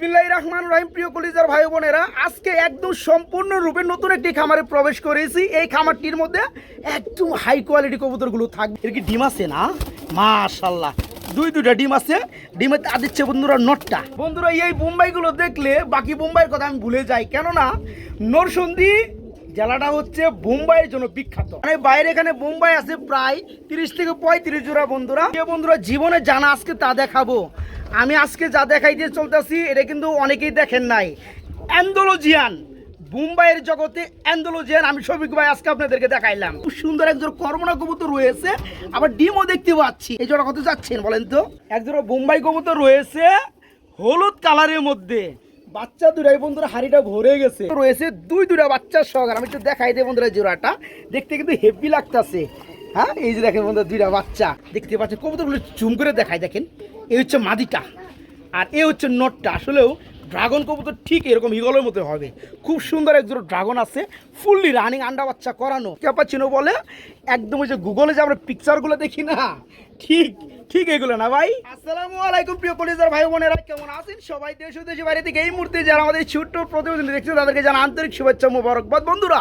বিসমিল্লাহ রহমান রহিম। প্রিয় কলিজার ভাই বোনেরা, আজকে একদম সম্পূর্ণরূপে নতুন একটি খামারে প্রবেশ করেছি। এই খামারটির মধ্যে একদম হাই কোয়ালিটি কবুতরগুলো থাকবে। এর কি ডিম আছে না? মাশাল্লাহ দুই দুইটা ডিম আছে। ডিমের আদিচ্ছে দিচ্ছে বন্ধুরা নটটা। বন্ধুরা, এই বোম্বাইগুলো দেখলে বাকি বোম্বাইয়ের কথা আমি ভুলে যাই। কেননা নরসন্দী জেলাটা হচ্ছে বোম্বাইয়ের জন্য বিখ্যাত। মানে বাইরে এখানে বোম্বাই আছে প্রায় তিরিশ থেকে পঁয়ত্রিশ জোড়া বন্ধুরা। যে বন্ধুরা জীবনে জানা আজকে তা দেখাবো। আমি আজকে যা দেখাই দিয়ে চলতেছি, এটা কিন্তু অনেকেই দেখেন নাই। অ্যান্ডোলজিয়ান মুম্বাইয়ের জগতে অ্যান্ডোলজিয়ান, আমি শফিক ভাই আজকে আপনাদেরকে দেখাইলাম। খুব সুন্দর একজন কর্মনা কবুতর রয়েছে, আবার ডিমও দেখতে পাচ্ছি। এই জোড়া কত যাচ্ছেন বলেন তো? একজোড়া বোম্বাই কবুতর রয়েছে, হলুদ কালারের মধ্যে। বাচ্চা দুটাই বন্ধুরা হাড়িটা ভরে গেছে। রয়েছে দুই দুটা বাচ্চার সহকার আমি একটু দেখাই দিই বন্ধুরা জোড়াটা। দেখতে কিন্তু হেভি লাগতাছে। হ্যাঁ এই যে দেখেন বন্ধুরা দুইটা বাচ্চা। দেখতে পাচ্ছেন, কবুতরগুলো চুম করে দেখাই, দেখেন। এই হচ্ছে মাদিটা, আর এ হচ্ছে নটটা। আসলেও ড্রাগন কবুতর ঠিক এরকম ইগলের মতো হবে। খুব সুন্দর একজন ড্রাগন আছে ফুললি রানিং আন্ডা বাচ্চা করানো। ক্যাপাচিনো বলে? একদম ওই যে গুগলে যে আমরা পিকচারগুলো দেখি না ঠিক ঠিক এগুলো না ভাই? আসসালামু আলাইকুম প্রিয় কলিজার ভাই বোনেরা কেমন আছেন? সবাই দেশ ও দেশের বাইরে থেকে এই মুহূর্তে যারা আমাদের ছোট্ট প্রতিবেদন দেখছেন তাদেরকে জানা আন্তরিক শুভেচ্ছা মোবারকবাদ। বন্ধুরা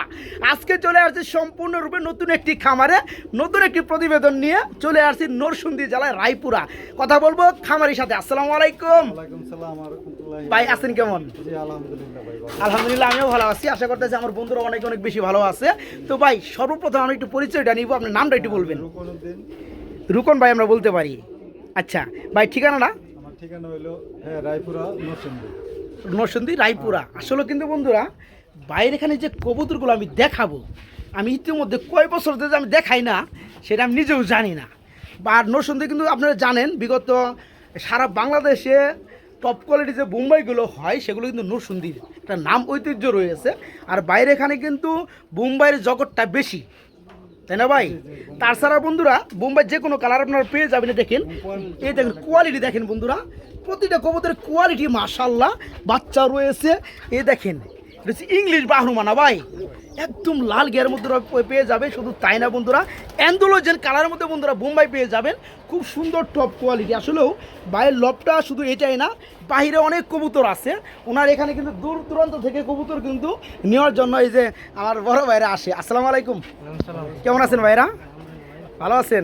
আজকে চলে আসছে সম্পূর্ণরূপে নতুন একটি খামারে নতুন একটি প্রতিবেদন নিয়ে চলে আসছি নরসুন্দি জেলায় রায়পুরা। কথা বলব খামারির সাথে। আসসালামু আলাইকুম। ভাই আছেন কেমন? আলহামদুলিল্লাহ ভাই ভালো। আলহামদুলিল্লাহ আমিও ভালো আছি। আশা করতেছি আমার বন্ধুরা অনেক অনেক বেশি ভালো আছে। তো ভাই সর্বপ্রথম আমি একটু পরিচয়টা নিব আপনার নামটা একটু বলবেন। রুকন ভাই আমরা বলতে পারি। আচ্ছা ভাই ঠিকানাটা আমার ঠিকানা হলো হ্যাঁ রায়পুরা নরসিংদী। নরসিংদী রায়পুরা। আসলে কিন্তু বন্ধুরা বাইরে এখানে যে কবুতরগুলো আমি দেখাবো আমি ইতিমধ্যে কয় বছর ধরে যে আমি দেখাই না সেটা আমি নিজেও জানি না। বা আর নরসিংদী কিন্তু আপনারা জানেন বিগত সারা বাংলাদেশে টপ কোয়ালিটি যে বোম্বাইগুলো হয় সেগুলো কিন্তু নরসিংদীর। একটা নাম ঐতিহ্য রয়েছে। আর বাইরে এখানে কিন্তু বোম্বাইয়ের জগৎটা বেশি। তাই না ভাই? তাছাড়া বন্ধুরা, বোম্বাই যে কোনো কালার আপনারা পেয়ে যাবেন, দেখেন। এই দেখেন কোয়ালিটি দেখেন বন্ধুরা। প্রতিটা কবুতরের কোয়ালিটি মাশাল্লাহ বাচ্চা রয়েছে। এই দেখেন ইংলিশ বাহরুমানা ভাই। একদম লাল গিয়ার মধ্যে পেয়ে যাবে শুধু তাই না বন্ধুরা? অ্যান্ডোলোজেন কালারের মধ্যে বন্ধুরা বোম্বাই পেয়ে যাবেন। খুব সুন্দর টপ কোয়ালিটি আসলেও বাইরের লবটা শুধু এটাই না বাইরে অনেক কবুতর আছে। ওনার এখানে কিন্তু দূর দূরান্ত থেকে কবুতর কিন্তু নেওয়ার জন্য এই যে আমার বড় ভাইরা আসে। আসসালামু আলাইকুম। কেমন আছেন ভাইরা? ভালো আছেন?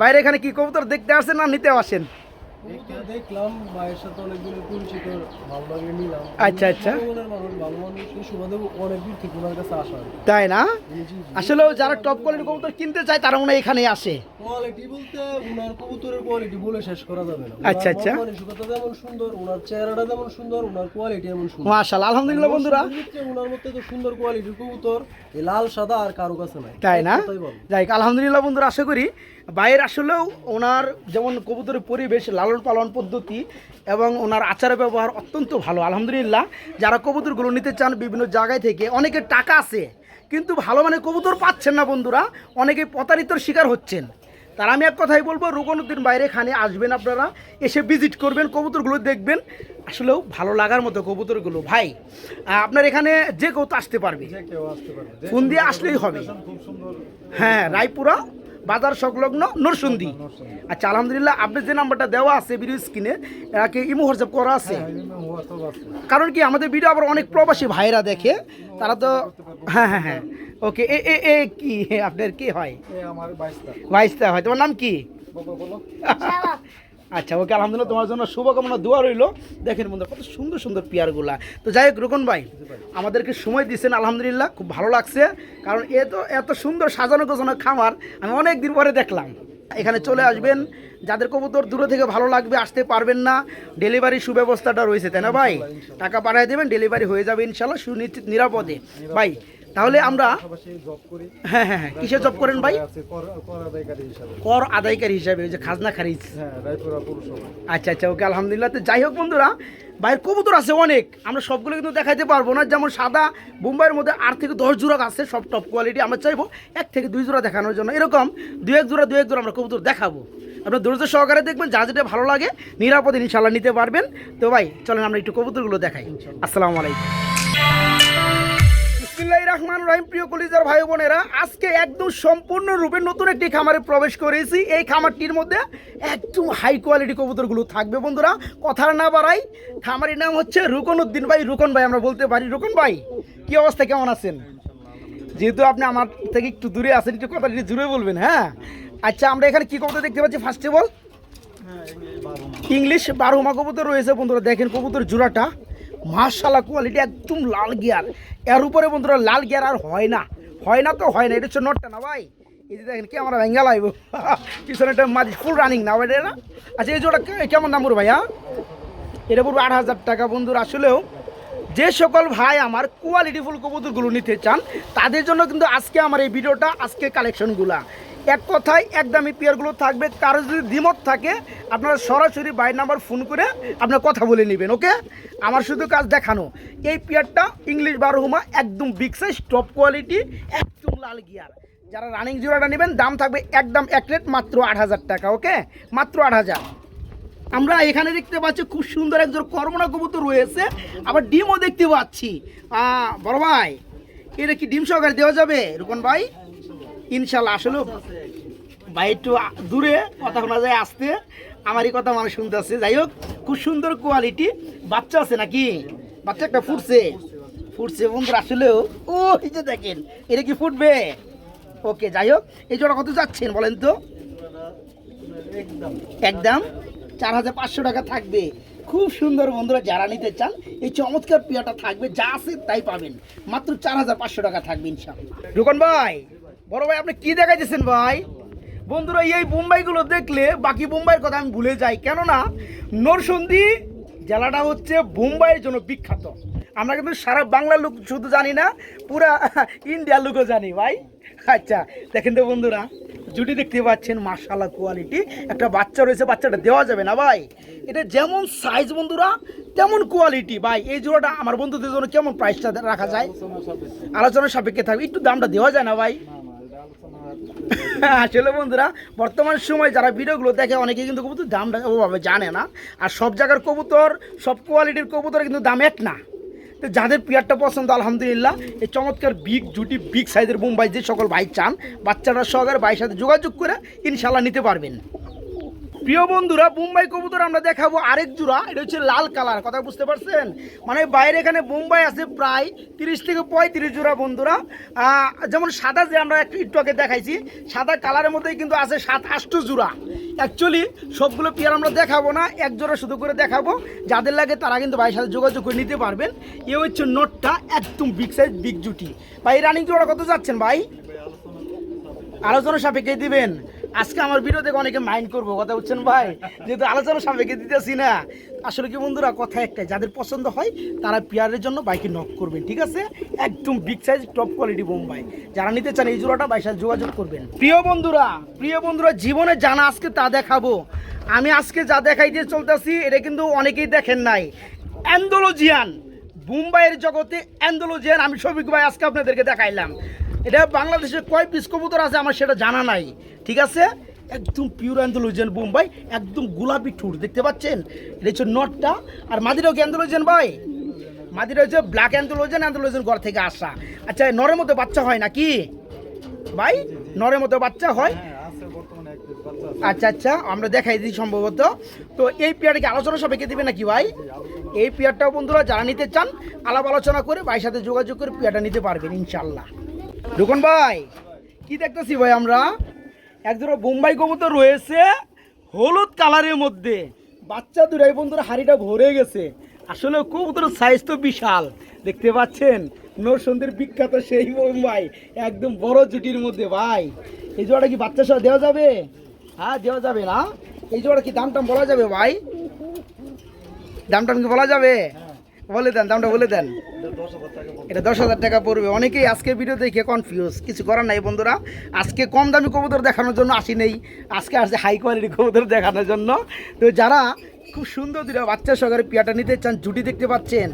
বাইরে এখানে কি কবুতর দেখতে আসেন না নিতে আসেন? দেখলাম মায়ের সাথে অনেকদিন পরিচিত ভালো লাগে নিলাম। আচ্ছা, আচ্ছা। ভালো মানুষ সুবাদে অনেক দূর থেকে ওনার কাছে আসা তাই না? জি, জি, জি। আসলেও যারা টপ কবুতর কিনতে চায় তারা মনে এখানে আসে। কোয়ালিটি বলতে ওনার কবুতরের কোয়ালিটি বলে শেষ করা যাবে না। আচ্ছা, আচ্ছা। মানসিকতা যেমন সুন্দর ওনার চেহারাটা যেমন সুন্দর ওনার কোয়ালিটি এমন সুন্দর। মাশাআল্লাহ আলহামদুলিল্লাহ বন্ধুরা। ওনার মধ্যে তো সুন্দর কোয়ালিটির কবুতর এই লাল সাদা আর কারও কাছে নাই। তাই না। যাই আলহামদুলিল্লাহ বন্ধুরা আশা করি বাইরের আসলেও ওনার যেমন কবুতরের পরিবেশ লালন পালন পদ্ধতি এবং ওনার আচার ব্যবহার অত্যন্ত ভালো আলহামদুলিল্লাহ। যারা কবুতরগুলো নিতে চান বিভিন্ন জায়গায় থেকে অনেকের টাকা আছে কিন্তু ভালো মানে কবুতর পাচ্ছেন না বন্ধুরা অনেকে প্রতারিতর শিকার হচ্ছেন। তার আমি এক কথাই বলব রুকনুদ্দিন বাইরে খানে আসবেন আপনারা এসে ভিজিট করবেন কবুতরগুলো দেখবেন। আসলেও ভালো লাগার মতো কবুতরগুলো। ভাই আপনার এখানে যে কেউ তো আসতে পারবে। ফোন দিয়ে আসলেই হবে। হ্যাঁ রায়পুরা বাজার সংলগ্ন নরসুন্দি। আচ্ছা আলহামদুলিল্লাহ আপনার যে নাম্বারটা দেওয়া আছে ভিডিও স্ক্রিনে একে ইমো হোয়াটসঅ্যাপ করা আছে। হ্যাঁ আছে। কারণ কি আমাদের ভিডিও আবার অনেক প্রবাসী ভাইরা দেখে তারা তো হ্যাঁ হ্যাঁ হ্যাঁ। ওকে এ এ এ কি? আপনার কি হয়? বাইশটা হয়। তোমার নাম কি? আচ্ছা ওকে আলহামদুলিল্লাহ তোমার জন্য শুভকামনা, দোয়া রইল। দেখেন বন্ধু কত সুন্দর সুন্দর পিয়ারগুলা। তো যাই হোক, রুকন ভাই, আমাদেরকে সময় দিচ্ছেন আলহামদুলিল্লাহ, খুব ভালো লাগছে। কারণ এ তো এত সুন্দর সাজানো গোছানো খামার আমি অনেক দিন পরে দেখলাম। এখানে চলে আসবেন, যাদের কবুতর দূরে থেকে ভালো লাগবে, আসতে পারবেন না। ডেলিভারি সুব্যবস্থাটা রয়েছে, তাই না ভাই? টাকা পাঠিয়ে দেবেন, ডেলিভারি হয়ে যাবে ইনশাল্লাহ, সুনিশ্চিত নিরাপদে। ভাই তাহলে আমরা হ্যাঁ হ্যাঁ হ্যাঁ। কিসে জব করেন ভাই? কর কর আদায়কারী হিসাবে। যে খাজনা খারিজ। হ্যাঁ আচ্ছা আচ্ছা ওকে আলহামদুলিল্লাহ। তো যাই হোক বন্ধুরা বাইরের কবুতর আছে অনেক। আমরা সবগুলো কিন্তু দেখাইতে পারব না। যেমন সাদা বোম্বাইয়ের মধ্যে আট থেকে দশ জোড়া আছে সব টপ কোয়ালিটি আমরা চাইব এক থেকে দুই জোড়া দেখানোর জন্য। এরকম দুই এক জোড়া দুই এক জোড়া আমরা কবুতর দেখাবো। আপনার ধৈর্য সহকারে দেখবেন যা যেটা ভালো লাগে নিরাপদে ইনশাল্লাহ নিতে পারবেন। তো ভাই চলেন আমরা একটু কবুতরগুলো দেখাই। আসসালামু আলাইকুম। বিসমিল্লাহ রহমান রহিম। প্রিয় কলিজার ভাই বোনেরা আজকে একদম সম্পূর্ণরূপে নতুন একটি খামারে প্রবেশ করেছি। এই খামারটির মধ্যে একদম হাই কোয়ালিটি কবুতরগুলো থাকবে বন্ধুরা। কথা না বাড়াই খামারের নাম হচ্ছে রুকন উদ্দিন ভাই রুকন ভাই আমরা বলতে পারি। রুকন ভাই কি অবস্থা কেমন আছেন? যেহেতু আপনি আমার থেকে একটু দূরে আছেন একটু কথা একটু জুড়ে বলবেন হ্যাঁ? আচ্ছা আমরা এখানে কি কবুতর দেখতে পাচ্ছি? ফার্স্ট অফ অল ইংলিশ বারোমা কবুতর রয়েছে বন্ধুরা। দেখেন কবুতর জোড়াটা। মার্শাল্লাহ কোয়ালিটি একদম লাল গিয়ার এর উপরে বন্ধুরা, লাল গিয়ার আর হয় না। হয় না তো হয় না, এটা হচ্ছে নটটা না ভাই। এই যে দেখেন কি আমরা ভেঙ্গা লাগবো পিছনে একটা মাঝে ফুল রানিং না ভাই না? আচ্ছা এই কে- কেমন দাম পড়বে ভাইয়া এটা পড়বে আট হাজার টাকা বন্ধুরা, আসলেও যে সকল ভাই আমার কোয়ালিটিফুল কবুতরগুলো নিতে চান, তাদের জন্য কিন্তু আজকে আমার এই ভিডিওটা আজকে কালেকশনগুলা এক কথায় একদমই পেয়ারগুলো থাকবে। কারও যদি দ্বিমত থাকে, আপনারা সরাসরি বাইর নাম্বার ফোন করে আপনার কথা বলে নেবেন, ওকে? আমার শুধু কাজ দেখানো। এই পেয়ারটা ইংলিশ বারোহুমা একদম বিগ সাইজ টপ কোয়ালিটি একদম লাল গিয়ার। যারা রানিং জোড়াটা নেবেন, দাম থাকবে একদম এক রেট মাত্র আট হাজার টাকা, ওকে? মাত্র আট হাজার। আমরা এখানে দেখতে পাচ্ছি খুব সুন্দর একজন কর্মনা কবুতর রয়েছে। আবার ডিমও দেখতে পাচ্ছি। বড় ভাই, এটা কি ডিম সহকারে দেওয়া যাবে, রুকন ভাই? ইনশাল্লাহ আসলে ভাই একটু দূরে কথা শোনা যায়, আসতে। আমারই কথা মানুষ শুনতে আসছে যাই হোক, খুব সুন্দর কোয়ালিটি বাচ্চা আছে নাকি? বাচ্চা একটা ফুটছে। ফুটছে বন্ধুরা, আসলেও, ও, এই যে দেখেন, এটা কি ফুটবে? ওকে, যাই হোক, এই জোড়া কত যাচ্ছেন বলেন তো? একদম। চার হাজার পাঁচশো টাকা থাকবে। খুব সুন্দর বন্ধুরা, যারা নিতে চান, এই চমৎকার পিয়াটা থাকবে। যা আছে তাই পাবেন। মাত্র চার হাজার পাঁচশো টাকা থাকবে ইনশাল্লাহ রুকন ভাই বড় ভাই আপনি কি দেখাইতেছেন ভাই? বন্ধুরা এই বোম্বাইগুলো দেখলে বাকি বোম্বাইয়ের কথা আমি ভুলে যাই। কেননা নরসন্দী জেলাটা হচ্ছে বোম্বাইয়ের জন্য বিখ্যাত। আমরা কিন্তু সারা বাংলার লোক শুধু জানি না পুরা ইন্ডিয়ার লোকও জানি ভাই। আচ্ছা দেখেন তো বন্ধুরা জুটি দেখতে পাচ্ছেন মার্শাল্লাহ কোয়ালিটি একটা বাচ্চা রয়েছে বাচ্চাটা দেওয়া যাবে না ভাই। এটা যেমন সাইজ বন্ধুরা তেমন কোয়ালিটি ভাই এই জোড়াটা আমার বন্ধুদের জন্য কেমন প্রাইসটা রাখা যায়? আলোচনার সাপেক্ষে। থাকবে। একটু দামটা দেওয়া যায় না ভাই? আসলে বন্ধুরা, বর্তমান সময় যারা ভিডিওগুলো দেখে অনেকে কিন্তু কবুতর দামটা ওভাবে জানে না। আর সব জায়গার কবুতর, সব কোয়ালিটির কবুতর কিন্তু দাম এক না। তো যাদের পেয়ারটা পছন্দ, আলহামদুলিল্লাহ, এই চমৎকার বিগ জুটি বিগ সাইজের মুম্বাই যে সকল ভাই চান, বাচ্চারা সহকারে ভাইয়ের সাথে যোগাযোগ করে ইনশাল্লাহ নিতে পারবেন। প্রিয় বন্ধুরা, মুম্বাই কবুতর আমরা দেখাবো আরেক জোড়া। এটা হচ্ছে লাল কালার, কথা বুঝতে পারছেন? মানে বাইরে এখানে মুম্বাই আছে প্রায় তিরিশ থেকে পঁয়ত্রিশ জোড়া বন্ধুরা। যেমন সাদা যে আমরা একটু আগে দেখাইছি, সাদা কালারের মধ্যেই কিন্তু আছে সাত আষ্ট জোড়া। অ্যাকচুয়ালি সবগুলো পেয়ার আমরা দেখাবো না, এক জোড়া শুধু করে দেখাবো। যাদের লাগে তারা কিন্তু ভাইয়ের সাথে যোগাযোগ করে নিতে পারবেন। এ হচ্ছে নোটটা, একদম বিগ সাইজ বিগ জুটি। ভাই রানিং জোড়া কত যাচ্ছেন ভাই? আলোচনা সাপেক্ষে দিবেন। আজকে আমার ভিডিও দেখে অনেকে মাইন্ড করব, কথা বুঝছেন ভাই। যেহেতু আলোচনা সাপেক্ষে দিতেছি না। আসলে কি বন্ধুরা, কথা একটাই, যাদের পছন্দ হয়, তারা পিয়ারের জন্য বাইকে নক করবেন, ঠিক আছে? একদম big size top quality Bombay যারা নিতে চান এই জোড়াটা বাইর যোগাযোগ করবেন। প্রিয় বন্ধুরা প্রিয় বন্ধুরা, জীবনে জানা আজকে তা দেখাবো। আমি আজকে যা দেখাই দিয়ে চলতেছি, এটা কিন্তু অনেকেই দেখেন নাই। অ্যান্ডোলজিয়ান মুম্বাইয়ের জগতে অ্যান্ডোলজিয়ান, আমি শফিক ভাই আজকে আপনাদেরকে দেখাইলাম। এটা বাংলাদেশে কয় পিস কবুতর আছে আমার সেটা জানা নাই, ঠিক আছে? একদম পিওর অ্যান্ডোলজিয়ান বোম্বাই একদম গোলাপি ঠুর দেখতে পাচ্ছেন? এটা হচ্ছে নটটা। আর মাদিরাও কি অ্যান্ডোলজিয়ান ভাই? মাদিরা হচ্ছে ব্ল্যাক অ্যান্ডোলজিয়ান অ্যান্ডোলজিয়ান ঘর থেকে আসা। আচ্ছা নরের মধ্যে বাচ্চা হয় নাকি? ভাই, নরের মধ্যে বাচ্চা হয় হ্যাঁ আছে বর্তমানে এক piece বাচ্চা আছে আচ্ছা আচ্ছা আমরা দেখাই দিই সম্ভবত। তো এই পেয়ারটাকে আলোচনা সবাইকে দিবে নাকি ভাই? এই পেয়ারটাও বন্ধুরা, যারা নিতে চান, আলাপ আলোচনা করে ভাইয়ের সাথে যোগাযোগ করে পেয়ারটা নিতে পারবেন ইনশাল্লাহ রুকন ভাই, কি দেখতেছি ভাই আমরা? একজোড়া বোম্বাই কবুতর রয়েছে, হলুদ কালারের মধ্যে। বাচ্চা দুটাই বন্ধুরা, হাড়িটা ভরে গেছে। আসলে কবুতরের সাইজ তো বিশাল, দেখতে পাচ্ছেন? নরসন্দের বিখ্যাত সেই বোম্বাই, একদম বড় জুটির মধ্যে ভাই। এই জোড়াটা কি বাচ্চা সহ দেওয়া যাবে? হ্যাঁ দেওয়া যাবে না। এই জোড়া কি দাম টাম বলা যাবে ভাই? দাম টাম কি বলা যাবে? বলে দেন, দামটা বলে দেন। এটা দশ হাজার টাকা পড়বে। অনেকেই আজকে ভিডিও দেখে কনফিউজ কিছু করার নাই বন্ধুরা। আজকে কম দামি কবুতর দেখানোর জন্য আসি নেই। আজকে আসছে হাই কোয়ালিটি কবুতর দেখানোর জন্য। তো যারা খুব সুন্দর দুটো বাচ্চা সহকারে পিয়াটা নিতে চান জুটি দেখতে পাচ্ছেন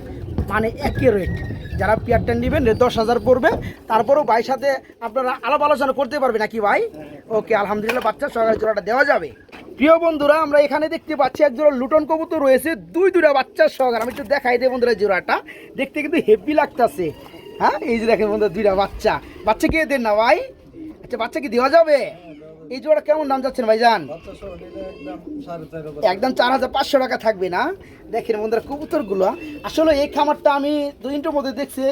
মানে একই রেট যারা পিয়ারটা নেবেন দশ হাজার পড়বে। তারপরেও ভাইয়ের সাথে আপনারা আলাপ আলোচনা করতে পারবে নাকি ভাই? ওকে, আলহামদুলিল্লাহ বাচ্চা সহকারে জোড়াটা দেওয়া যাবে। প্রিয় বন্ধুরা, আমরা এখানে দেখতে পাচ্ছি এক জোড়া লুটন কবুতর রয়েছে, দুই দুটা বাচ্চার সহকারে আমি একটু দেখাই দেয় বন্ধুরা জোড়াটা। দেখতে কিন্তু হেভি লাগতাছে। হ্যাঁ এই যে দেখেন বন্ধু দুইটা বাচ্চা। বাচ্চা কে দেন না ভাই? আচ্ছা বাচ্চা কি দেওয়া যাবে? এই জোড়া কেমন দাম যাচ্ছেন ভাইজান? সহ নিলে একদম চার হাজার পাঁচশো টাকা থাকবে না। দেখেন বন্ধুরা, কবুতরগুলো। আসলে এই খামারটা আমি দুইটার মধ্যে দেখছি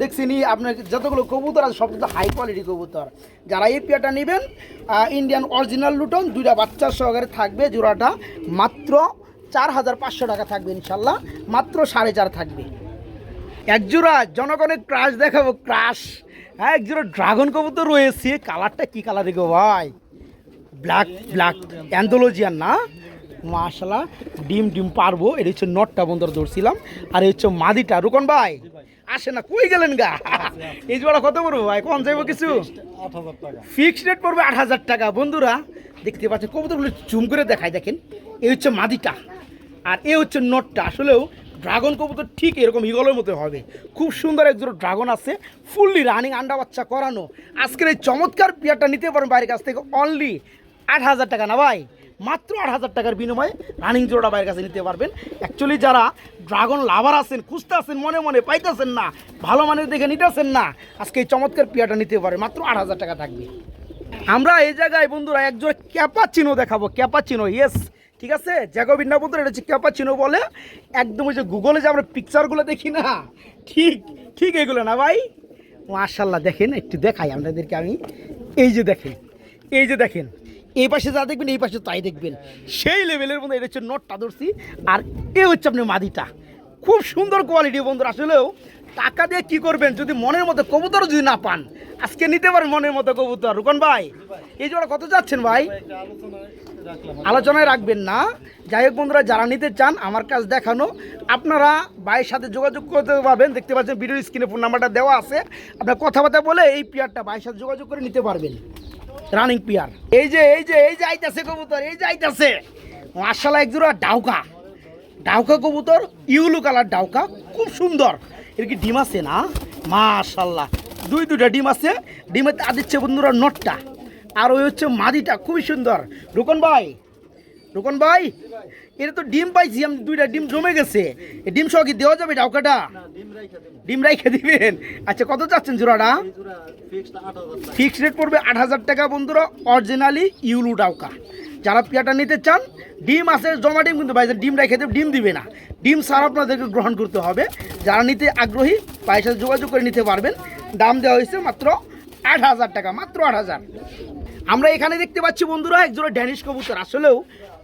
দেখছি নি, আপনার যতগুলো কবুতর আছে, সব হাই কোয়ালিটি কবুতর। যারা এই পেয়ারটা নেবেন ইন্ডিয়ান অরিজিনাল লুটন, দুইটা বাচ্চা সহকারে থাকবে জোড়াটা। মাত্র চার হাজার পাঁচশো টাকা থাকবে ইনশাল্লাহ, মাত্র সাড়ে চার থাকবে। এক জোড়া জনগণের ক্রাশ দেখাবো ক্রাশ হ্যাঁ এক জোড়া ড্রাগন কবুতর রয়েছে, কালারটা কি কালার দেখো ভাই? ব্ল্যাক ব্ল্যাক অ্যান্থোলজিয়ান না? মাশাল্লাহ ডিম ডিম পারব। এটা হচ্ছে নটটা বন্ধুরা ধরছিলাম। আর এই হচ্ছে মাদিটা। রুকন ভাই আসে না, কই গেলেন গা? এই জোড়া কত পড়ব ভাই? কম যাইবো কিছু? ফিক্সড রেট পড়বে আট হাজার টাকা। বন্ধুরা, দেখতে পাচ্ছেন, কবুতরগুলো চুম করে দেখায় দেখেন। এই হচ্ছে মাদিটা। আর এ হচ্ছে নটটা। আসলেও ড্রাগন কবুতর ঠিক এরকম ইগলের মতো হবে। খুব সুন্দর একজন ড্রাগন আছে। ফুললি রানিং আন্ডা বাচ্চা করানো। আজকের এই চমৎকার পেয়ারটা নিতে পারেন বাইরের কাছ থেকে অনলি আট হাজার টাকা না ভাই? মাত্র আট হাজার টাকার বিনিময়ে রানিং জোড়া বাইরের কাছে নিতে পারবেন। অ্যাকচুয়ালি যারা ড্রাগন লাভার আছেন, খুঁজতে আছেন, মনে মনে পাইতেছেন না, ভালো মানের দেখে নিতেছেন না, আজকে এই চমৎকার পিয়াটা নিতে পারেন মাত্র আট হাজার টাকা থাকবে। আমরা এই জায়গায় বন্ধুরা একজোড়া ক্যাপাচিনো দেখাবো, ক্যাপাচিনো ইয়েস ঠিক আছে? জ্যাকোবিন না বন্ধুরা, এটা হচ্ছে ক্যাপাচিনো বলে, একদম ওই যে গুগলে যে আমরা পিকচারগুলো দেখি না, ঠিক ঠিক এগুলো না ভাই? মার্শাল্লাহ দেখেন, একটু দেখাই আপনাদেরকে আমি। এই যে দেখেন, এই যে দেখেন এই পাশে যা দেখবেন, এই পাশে তাই দেখবেন। সেই লেভেলের মধ্যে এটা হচ্ছে নটটা ধরছি আর এ হচ্ছে আপনি মাদিটা। খুব সুন্দর কোয়ালিটি বন্ধুরা, আসলেও টাকা দিয়ে কি করবেন, যদি মনের মতো কবুতর যদি না পান, আজকে নিতে পারেন মনের মতো কবুতর। রুকন ভাই, এই জোড়া কত যাচ্ছেন ভাই? আলোচনায় রাখবেন না। যাই হোক বন্ধুরা, যারা নিতে চান আমার কাজ দেখানো, আপনারা ভাইয়ের সাথে যোগাযোগ করতে পারবেন। দেখতে পাচ্ছেন ভিডিও স্ক্রিনে ফোন নাম্বারটা দেওয়া আছে। আপনার কথাবার্তা বলে এই পিয়ারটা ভাইয়ের সাথে যোগাযোগ করে নিতে পারবেন। রানিং পিয়ার এই যে এই যে এই যে আইতাছে কবুতর, এই যে আইতাছে। এক জোড়া ডাউকা। ডাউকা কবুতর, ইউলু কালার ডাউকা, খুব সুন্দর। এর কি ডিম আছে না? মাশাল্লাহ দুই দুটা ডিম আছে। ডিমের তা দিচ্ছে বন্ধুরা নটটা। আর ওই হচ্ছে মাদিটা, খুবই সুন্দর। রুকন ভাই রুকন ভাই এটা তো ডিম পাইছি আমি দুইটা ডিম জমে গেছে। ডিম সহ কি দেওয়া যাবে ডাউকাটা? ডিম রাইখা দেবো। ডিম রাইখে দিবেন? আচ্ছা কত চাচ্ছেন জোড়াটা? ফিক্সড রেট পড়বে আট হাজার টাকা বন্ধুরা অরিজিনালি ইউলু ডাউকা। যারা পিয়াটা নিতে চান ডিম আছে জমা ডিম কিন্তু ভাই ডিম রেখে দেবে ডিম দিবে না। ডিম সার আপনাদেরকে গ্রহণ করতে হবে। যারা নিতে আগ্রহী ভাইয়ের সাথে যোগাযোগ করে নিতে পারবেন। দাম দেওয়া হয়েছে মাত্র আট হাজার টাকা মাত্র আট হাজার। আমরা এখানে দেখতে পাচ্ছি বন্ধুরা একজোড়া ড্যানিশ কবুতর। আসলেও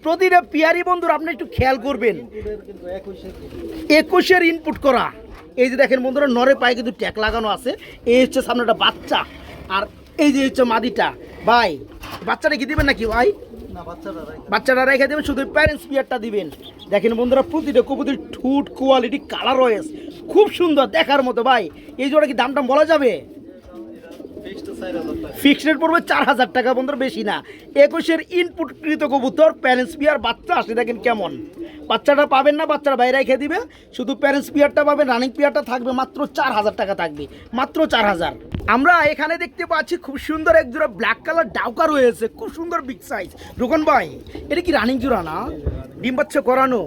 প্রতিটা পিয়ারি বন্ধুরা আপনি একটু খেয়াল করবেন। একুশের ইনপুট করা। এই যে দেখেন বন্ধুরা নরে পায়ে কিন্তু ট্যাক লাগানো আছে। এই হচ্ছে সামনে একটা বাচ্চা। আর এই যে হচ্ছে মাদিটা। ভাই বাচ্চাটা কি দিবেন নাকি ভাই? না বাচ্চাটা রেখে দেবেন। শুধু প্যারেন্টস পিয়ারটা দিবেন। দেখেন বন্ধুরা প্রতিটা কবুতির ঠুট কোয়ালিটি কালার রয়েছে খুব সুন্দর দেখার মতো। ভাই এই জোড়া কি দাম টাম বলা যাবে? ফিক্সড চার হাজার টাকা ফিক্সড রেট পড়বে চার হাজার টাকা বন্ধুরা, বেশি না। একুশের ইনপুটকৃত কবুতর প্যারেন্টস পিয়ার বাচ্চা আসে, দেখেন কেমন। বাচ্চাটা পাবেন না, বাচ্চারা বাইরে রেখে দিবে। শুধু প্যারেন্টস পিয়ারটা পাবেন রানিং পিয়ারটা থাকবে মাত্র চার হাজার টাকা থাকবে, মাত্র চার হাজার। আমরা এখানে দেখতে পাচ্ছি খুব সুন্দর এক জোড়া ব্ল্যাক কালার ডাউকা রয়েছে, খুব সুন্দর বিগ সাইজ রুকন ভাই, এটা কি রানিং জোড়া না? ডিম বাচ্চা করানো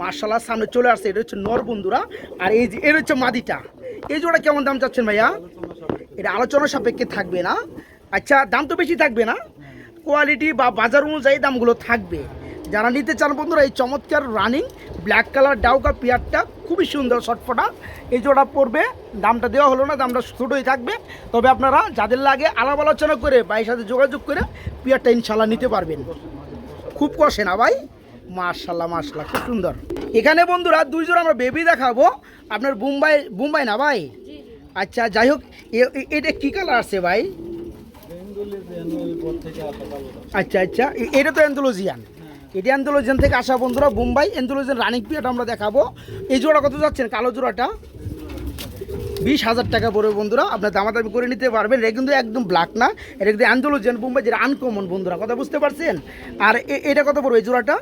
মার্শাল্লাহ সামনে চলে আসছে, এটা হচ্ছে নর বন্ধুরা। আর এই যে এর হচ্ছে মাদিটা। এই জোড়া কেমন দাম চাচ্ছেন ভাইয়া? এটা আলোচনা সাপেক্ষে থাকবে না। আচ্ছা দাম তো বেশি থাকবে না। কোয়ালিটি বা বাজার অনুযায়ী দামগুলো থাকবে। যারা নিতে চান বন্ধুরা, এই চমৎকার রানিং ব্ল্যাক কালার ডাউকা পেয়ারটা খুবই সুন্দর শটফটা এই জোড়া পড়বে, দামটা দেওয়া হলো না, দামটা ছোটোই থাকবে। তবে আপনারা যাদের লাগে আলাপ আলোচনা করে ভাইয়ের সাথে যোগাযোগ করে পেয়ারটা ইনশাল্লাহ নিতে পারবেন। খুব কষে না ভাই? মার্শাল্লাহ মার্শাল্লাহ খুব সুন্দর। এখানে বন্ধুরা, দুই জোড়া আমরা বেবি দেখাবো। আপনার মুম্বাই মুম্বাই না ভাই? আচ্ছা যাই হোক এটা কি কালার আছে ভাই? আচ্ছা আচ্ছা এটা তো অ্যান্থোলজিয়ান এটা অ্যান্থোলজিয়ান থেকে আসা বন্ধুরা মুম্বাই অ্যান্থোলজিয়ান রানিং পিরিয়ড আমরা দেখাবো। এই জোড়া কত যাচ্ছেন? কালো জোড়াটা? বিশ হাজার টাকা পড়বে বন্ধুরা, আপনার দামাদামি করে নিতে পারবেন। এটা কিন্তু একদম ব্ল্যাক না, এটা কিন্তু অ্যান্থোলজিয়ান মুম্বাই যেটা আনকমন বন্ধুরা, কথা বুঝতে পারছেন? আর এটা কত পড়বে এই জোড়াটা?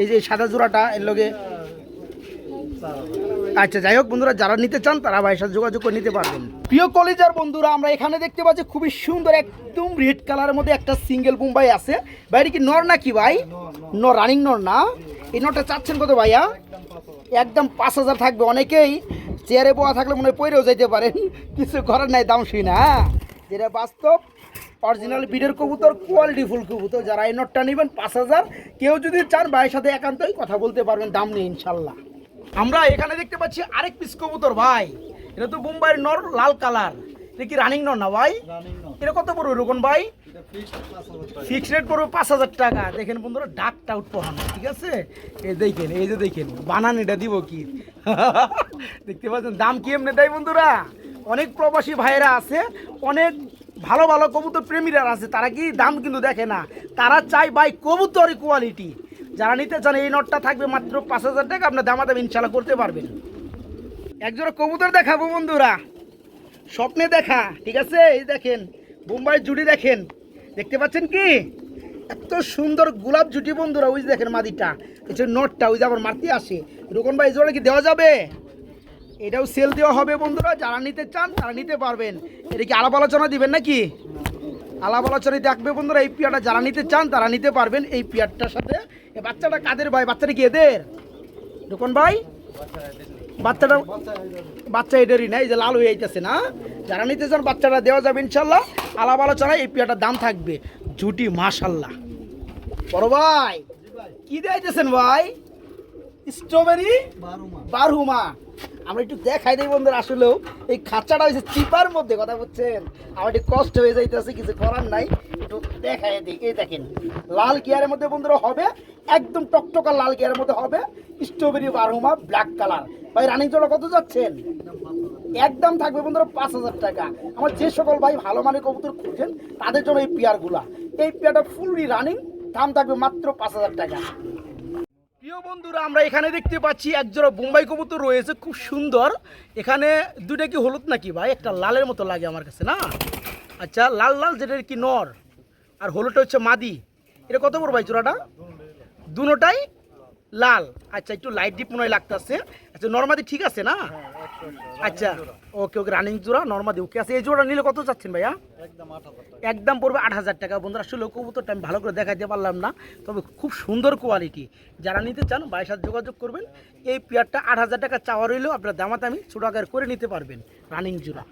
এই যে সাদা জোড়াটা, এর লগে আচ্ছা যাই হোক বন্ধুরা, যারা নিতে চান তারা ভাইয়ের সাথে যোগাযোগ করে নিতে পারবেন। প্রিয় কলেজার বন্ধুরা, আমরা এখানে দেখতে পাচ্ছি খুবই সুন্দর একদম রেড কালারের মধ্যে একটা সিঙ্গেল মুম্বাই আছে। বাইরে কি নর নাকি ভাই? ন রানিং নর না? এই নরটা চাচ্ছেন কত ভাইয়া? একদম পাঁচ হাজার থাকবে অনেকেই। চেয়ারে বোয়া থাকলে মনে হয় পইরেও যাইতে পারেন। কিছু করার নাই, দাম শুই না হ্যাঁ? যেটা বাস্তব অরিজিনাল বিডের কবুতর কোয়ালিটি ফুল কবুতর। যারা এই নটটা নেবেন পাঁচ হাজার, কেউ যদি চান ভাইয়ের সাথে একান্তই কথা বলতে পারবেন, দাম নিয়ে ইনশাল্লাহ। আমরা এখানে দেখতে পাচ্ছি আরেক পিস কবুতর ভাই। এটা তো মুম্বাইয়ের নর লাল কালার। এটা কি রানিং নর না ভাই? এটা কত পড়বে রুকন ভাই? ফিক্সড রেট পড়বে পাঁচ হাজার টাকা। দেখেন বন্ধুরা ডাকটা আউট পড়ানো ঠিক আছে? এই দেখেন এই যে দেখেন বানান এটা দিব কি? দেখতে পাচ্ছেন দাম কি এমনি দেয় বন্ধুরা? অনেক প্রবাসী ভাইয়েরা আছে অনেক ভালো ভালো কবুতর প্রেমীরা আছে তারা কি দাম কিন্তু দেখে না। তারা চায় ভাই কবুতর কোয়ালিটি যারা নিতে চান, এই নটটা থাকবে মাত্র পাঁচ হাজার টাকা। আপনার দামাদাম ইনশাল্লাহ করতে পারবেন। একজোড়া কবুতর দেখাবো বন্ধুরা। স্বপ্নে দেখা, ঠিক আছে? এই দেখেন বোম্বাই জুটি দেখেন। দেখতে পাচ্ছেন কি? এত সুন্দর গোলাপ জুটি বন্ধুরা, ওই দেখেন মাদিটা। হচ্ছে নটটা, ওই যে আবার মারতে আসে। রুকন ভাই জোড়া কি দেওয়া যাবে? এটাও সেল দেওয়া হবে বন্ধুরা। যারা নিতে চান, তারা নিতে পারবেন। এটা কি আলাপ আলোচনা দিবেন নাকি? আলাপ আলোচনায় দেখবে বন্ধুরা, এই পিয়ারটা যারা নিতে চান তারা নিতে পারবেন এই পিয়ারটার সাথে। এই বাচ্চাটা কাদের ভাই? বাচ্চাটা কি এদের? রুকন ভাই? বাচ্চাটা বাচ্চা এটারই না, এই যে লাল হয়ে যাইতেছে না? যারা নিতে চান বাচ্চাটা দেওয়া যাবে ইনশাল্লাহ। আলাপ আলোচনায় এই পিয়াটার দাম থাকবে জুটি মাশাল্লাহ। বড় ভাই, কি দিয়েছেন ভাই? স্ট্রবেরি? বারহুমা। আমরা একটু দেখাই দিই বন্ধুরা, আসলেও এই খাঁচাটা হয়েছে চিপার মধ্যে, কথা বলছেন? আমার একটু কষ্ট হয়ে যাইতেছে, কিছু করার নাই। একটু দেখাই দিই, এই দেখেন, লাল গিয়ারের মধ্যে বন্ধুরা হবে, একদম টকটকা লাল গিয়ারের মধ্যে হবে স্ট্রবেরি বারহুমা ব্ল্যাক কালার ভাই রানিং জোড়া কত যাচ্ছেন? একদম থাকবে বন্ধুরা পাঁচ হাজার টাকা। আমার যে সকল ভাই ভালো মানের কবুতর খুঁজছেন, তাদের জন্য এই পেয়ারগুলা। এই পেয়ারটা ফুললি রানিং দাম থাকবে মাত্র পাঁচ হাজার টাকা। প্রিয় বন্ধুরা আমরা এখানে দেখতে পাচ্ছি একজোড়া বোম্বাই কবুতর রয়েছে খুব সুন্দর। এখানে দুইটা কি হলুদ নাকি ভাই? একটা লালের মতো লাগে আমার কাছে না? আচ্ছা লাল লাল যেটা কি নর। আর হলুদটা হচ্ছে মাদি। এটা কত বড় ভাই জোড়াটা দুটাই লাল। আচ্ছা একটু লাইট ডিপ মনে হয় লাগতেছে। আচ্ছা নর্মাদি ঠিক আছে না? আচ্ছা। ওকে ওকে রানিং জোড়া নর্মাদি ওকে আছে এই জোড়া নিলে কত চাচ্ছেন ভাইয়া? একদম পড়বে আট হাজার টাকা। বন্ধুরা আসলে কবুতরটা আমি ভালো করে দেখাইতে পারলাম না তবে খুব সুন্দর কোয়ালিটি যারা নিতে চান বাইশ সাথে যোগাযোগ করবেন। এই পেয়ারটা আট হাজার টাকা চাওয়া রইলেও আপনার দামাতে আমি ছোটো আকার করে নিতে পারবেন রানিং জোড়া।